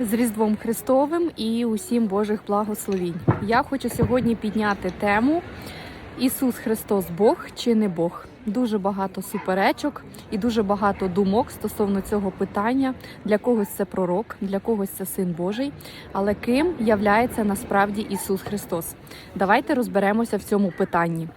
з Різдвом Христовим і усім Божих благословінь. Я хочу сьогодні підняти тему Ісус Христос Бог чи не Бог. Дуже багато суперечок і дуже багато думок стосовно цього питання. Для когось це пророк, для когось це син Божий. Але ким являється насправді Ісус Христос? Давайте розберемося в цьому питанні.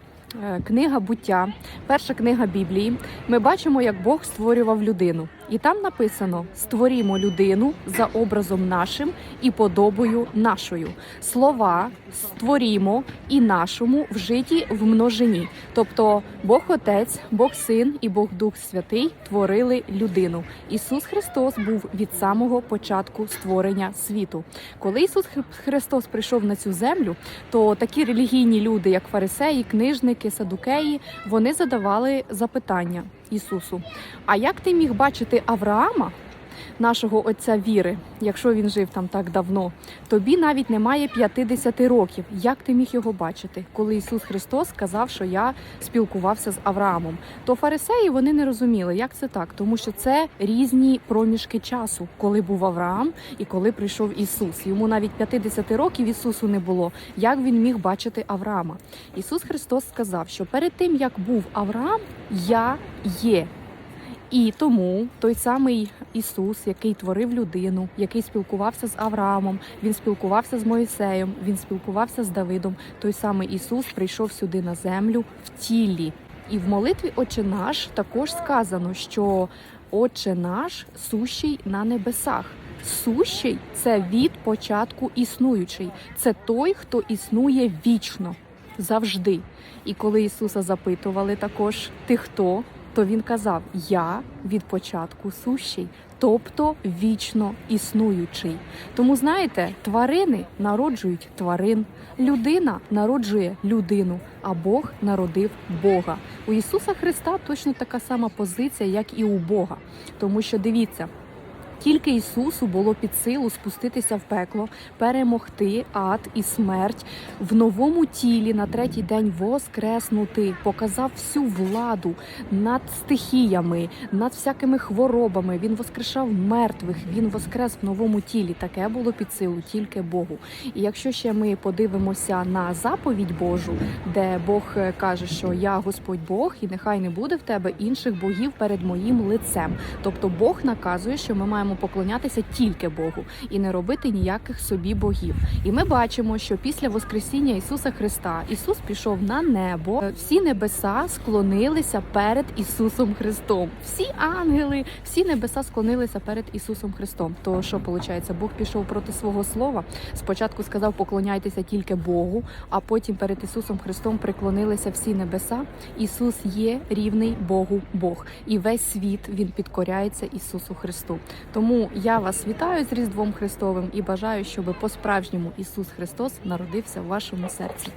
Е, Книга буття, перша книга Біблії. Ми бачимо, як Бог створював людину, і там написано: створімо людину за образом нашим і подобою нашою. Слова створімо і нашому вжиті в множині. Тобто Бог Отець, Бог Син і Бог Дух Святий творили людину. Ісус Христос був від самого початку створення світу. Коли Ісус Христос прийшов на цю землю, то такі релігійні люди, як фарисеї, книжники, садукеї, вони задавали запитання Ісусу: А як ти міг бачити Авраама? Нашого отця віри, якщо він жив там так давно, тобі навіть немає 50 років. Як ти міг його бачити? Коли Ісус Христос сказав, що я спілкувався з Авраамом, то фарисеї вони не розуміли, як це так, тому що це різні проміжки часу, коли був Авраам і коли прийшов Ісус. Йому навіть 50 років Ісусу не було. Як він міг бачити Авраама? Ісус Христос сказав, що перед тим як був Авраам, я є. І тому той самий Ісус, який творив людину, який спілкувався з Авраамом, він спілкувався з Моїсеєм, він спілкувався з Давидом. Той самий Ісус прийшов сюди на землю в тілі. І в молитві Отче наш також сказано, що Отче наш сущий на небесах. Сущий це від початку існуючий. Це той, хто існує вічно, завжди. І коли Ісуса запитували також, ти хто? То він казав: Я від початку сущий, тобто вічно існуючий. Тому знаєте, тварини народжують тварин, людина народжує людину, а Бог народив Бога. У Ісуса Христа точно така сама позиція, як і у Бога. Тому що дивіться. Тільки Ісусу було під силу спуститися в пекло, перемогти ад і смерть в новому тілі на третій день воскреснути, показав всю владу над стихіями, над всякими хворобами. Він воскрешав мертвих, він воскрес в новому тілі. Таке було під силу тільки Богу. І якщо ще ми подивимося на заповідь Божу, де Бог е, каже, що я Господь Бог, і нехай не буде в тебе інших богів перед моїм лицем. Тобто Бог наказує, що ми маємо поклонятися тільки Богу і не робити ніяких собі богів. І ми бачимо, що після Воскресіння Ісуса Христа Ісус пішов на небо. Всі небеса склонилися перед Ісусом Христом. Всі ангели, всі небеса склонилися перед Ісусом Христом. То що виходить? Бог пішов проти свого слова. Спочатку сказав, поклоняйтеся тільки Богу, а потім перед Ісусом Христом приклонилися всі небеса. Ісус є рівний Богу Бог, і весь світ він підкоряється Ісусу Христу. Тому я вас вітаю з Різдвом Христовим і бажаю, щоб по-справжньому Ісус Христос народився в вашому серці.